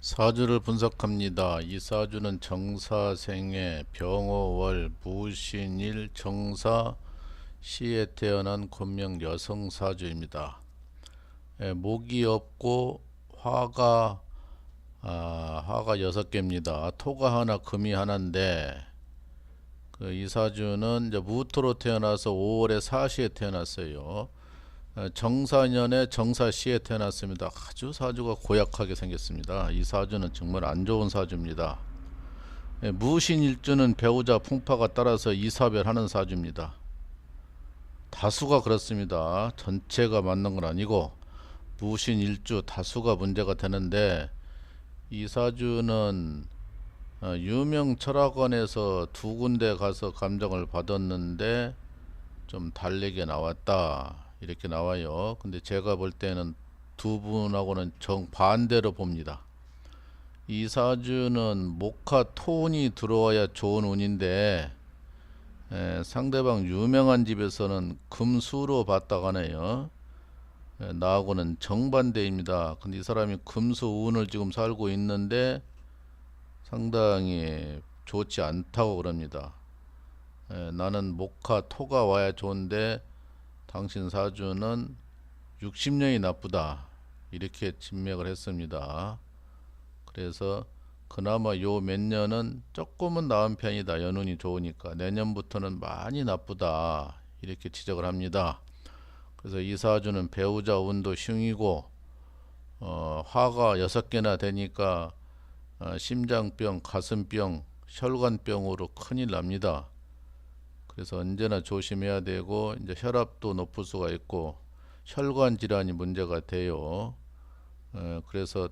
사주를 분석합니다. 이 사주는 정사생의 병호월 무신일 정사 시에 태어난 권명 여성 사주입니다. 예, 목이 없고 화가 아, 화가 여섯 개입니다. 토가 하나, 금이 하나인데 그 이 사주는 이제 무토로 태어나서 5월에 사시에 태어났어요. 어, 정사년에 정사시에 태어났습니다. 아주 사주가 고약하게 생겼습니다. 이 사주는 정말 안 좋은 사주입니다. 예, 무신일주는 배우자 풍파가 따라서 이사별하는 사주입니다. 다수가 그렇습니다. 전체가 맞는 건 아니고 무신일주 다수가 문제가 되는데 이 사주는 어, 유명 철학원에서 두 군데 가서 감정을 받았는데 좀 달리게 나왔다 이렇게 나와요. 근데 제가 볼 때는 두 분하고는 정반대로 봅니다. 이 사주는 목화 토운이 들어와야 좋은 운인데 에, 상대방 유명한 집에서는 금수로 봤다가네요. 에, 나하고는 정반대입니다. 근데 이 사람이 금수 운을 지금 살고 있는데 상당히 좋지 않다고 그럽니다. 에, 나는 목화 토가 와야 좋은데 당신 사주는 60년이 나쁘다 이렇게 진맥을 했습니다. 그래서 그나마 요 몇 년은 조금은 나은 편이다 연운이 좋으니까 내년부터는 많이 나쁘다 이렇게 지적을 합니다. 그래서 이 사주는 배우자 운도 흉이고 어, 화가 여섯 개나 되니까 어, 심장병, 가슴병, 혈관병으로 큰일 납니다. 그래서 언제나 조심해야 되고 이제 혈압도 높을 수가 있고 혈관 질환이 문제가 돼요. 어, 그래서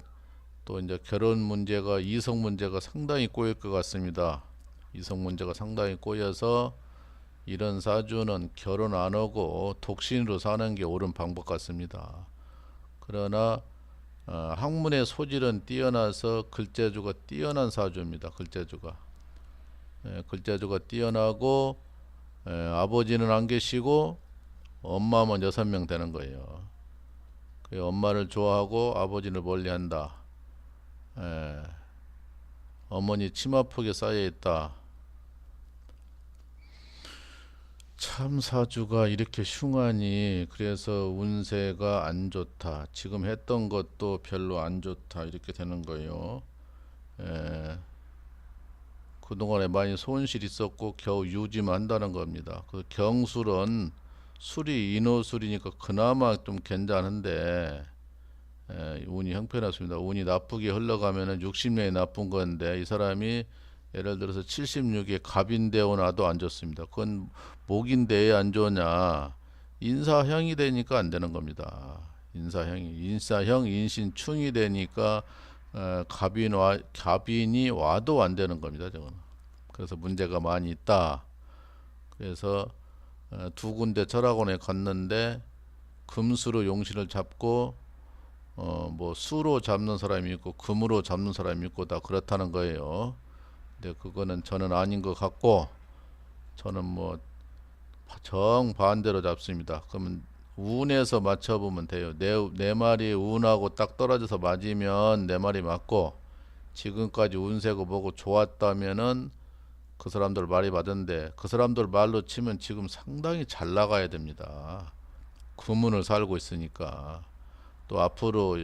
또 이제 결혼 문제가 이성 문제가 상당히 꼬일 것 같습니다. 이성 문제가 상당히 꼬여서 이런 사주는 결혼 안 하고 독신으로 사는 게 옳은 방법 같습니다. 그러나 어, 학문의 소질은 뛰어나서 글재주가 뛰어난 사주입니다. 글재주가 예, 글재주가 뛰어나고 예, 아버지는 안 계시고 엄마만 여섯 명 되는 거예요. 그 엄마를 좋아하고 아버지를 멀리한다. 예, 어머니 치마폭에 쌓여 있다. 참 사주가 이렇게 흉하니 그래서 운세가 안 좋다. 지금 했던 것도 별로 안 좋다. 이렇게 되는 거예요. 예, 그동안에 많이 손실 있었고 겨우 유지만 한다는 겁니다. 그 경술은 술이 인호술이니까 그나마 좀 괜찮은데 예, 운이 형편없습니다. 운이 나쁘게 흘러가면은 60년이 나쁜 건데 이 사람이 예를 들어서 76에 갑인되어 나도 안 좋습니다. 그건 목인데 안 좋냐? 인사형이 되니까 안 되는 겁니다. 인사형이 인사형 인신충이 되니까 어, 갑인 와 갑인이 와도 안 되는 겁니다. 저거는. 그래서 문제가 많이 있다. 그래서 어, 두 군데 철학원에 갔는데 금수로 용신을 잡고 어 뭐 수로 잡는 사람이 있고 금으로 잡는 사람이 있고 다 그렇다는 거예요. 근데 그거는 저는 아닌 것 같고 저는 뭐 정반대로 잡습니다. 그러면 운에서 맞춰보면 돼요. 내, 내 말이 운하고 딱 떨어져서 맞으면 내 말이 맞고 지금까지 운 세고 뭐고 좋았다면은 그 사람들 말이 맞은데 그 사람들 말로 치면 지금 상당히 잘 나가야 됩니다. 구문을 살고 있으니까 또 앞으로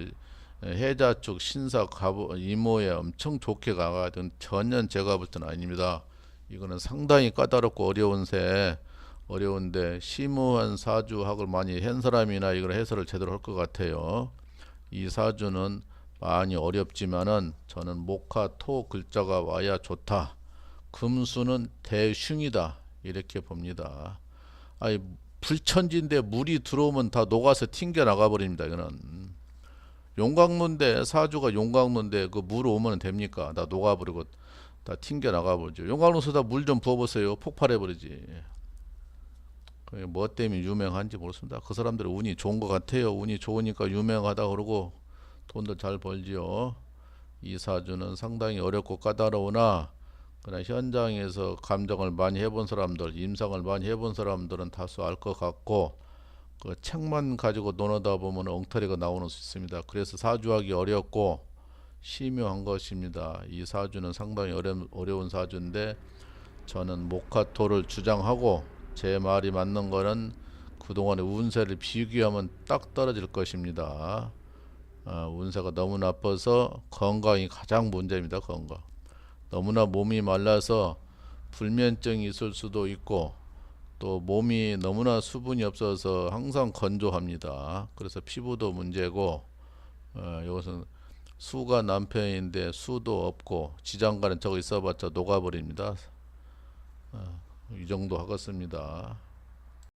해자 쪽 신사 가보 이모에 엄청 좋게 가거든 전혀 제가 볼 때는 아닙니다. 이거는 상당히 까다롭고 어려운 새 어려운데 심오한 사주학을 많이 한 사람이나 이걸 해설을 제대로 할 것 같아요. 이 사주는 많이 어렵지만은 저는 목화 토 글자가 와야 좋다. 금수는 대흉이다 이렇게 봅니다. 아니 불천지인데 물이 들어오면 다 녹아서 튕겨 나가 버립니다. 이거는 용광로인데 사주가 용광로인데 그 물 오면 됩니까? 다 녹아버리고 다 튕겨 나가 버리죠. 용광로 쏟아 물좀 부어보세요. 폭발해 버리지. 그게 뭐 때문에 유명한지 모르겠습니다. 그 사람들은 운이 좋은 것 같아요. 운이 좋으니까 유명하다 그러고 돈도 잘 벌지요. 이 사주는 상당히 어렵고 까다로우나 그러나 현장에서 감정을 많이 해본 사람들, 임상을 많이 해본 사람들은 다수 알 것 같고 그 책만 가지고 논하다 보면 엉터리가 나오는 수 있습니다. 그래서 사주하기 어렵고 심묘한 것입니다. 이 사주는 상당히 어려, 어려운 사주인데 저는 모카토를 주장하고 제 말이 맞는 거는 그동안의 운세를 비교하면 딱 떨어질 것입니다. 아, 운세가 너무 나빠서 건강이 가장 문제입니다. 건강. 너무나 몸이 말라서 불면증이 있을 수도 있고 또 몸이 너무나 수분이 없어서 항상 건조합니다. 그래서 피부도 문제고 어, 이것은 수가 남편인데 수도 없고 지장간에 저거 있어봤자 녹아버립니다. 어, 이 정도 하겠습니다.